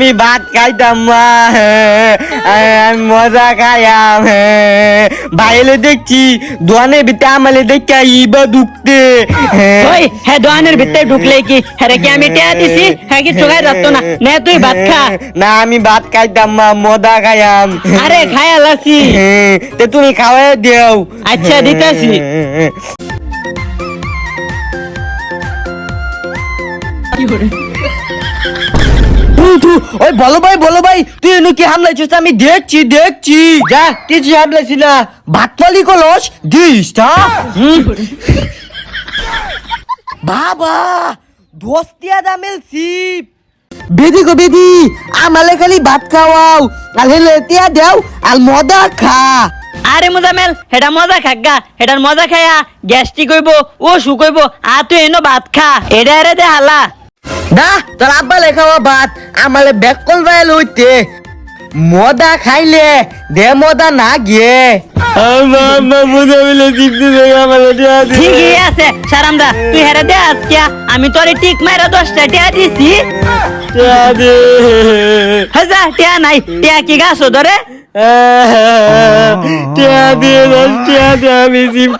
আমি ভাত খাইতাম মা আমি মজা খাইয়াম বাইরে দেখছি দোয়ানের ভিতরে আমালে দেখছি ইবা ঢুকতে ওই হ্যাঁ দোয়ানের ভিতরে ঢুকলে কি? হ্যাঁ কি আমি টেয়া দিছি? হ্যাঁ কি চোখায় রাখতো না? নে তুই ভাত খা। না আমি ভাত খাইতাম মা মজা খাইয়াম। আরে খায়া লাসি তে তুমি খাওয়াই দেও। আচ্ছা দিতাছি। ওই বলো ভাই বলো ভাই, তুই এনু কি আমি দেখছি দেখছি। যা কলস, দিস, তা? বাবা দোস্তিয়া দামেল সিপ বেদি গো বেদি, আমালে খালি ভাত খাওয়াও, আর হেলে তিয়া দেও, আর মদা খা। আরে মুজামেল হেটা মজা খাগা হেটার মজা খায়া গ্যাস্ট্রিক হইব ও সুখ হইব আ তুই এনো ভাত খা। এটা রে দে হালা। দা তোর আব্বা লেখাওয়া ভাত আমালে ব্যাক কল বাইল হইতে মদা খাইলে দে মদা না গিয়ে। ঠিকই আছে সারামদা তুই হেরে দে আজকে। আমি তোরে টিক মাইরা দশটা টিয়া দিছি। দিয়া দি। হাজা টিয়া নাই টিয়া কি গাছ ধরে? টিয়া দিয়ে টিয়া দিয়ে আমি জিম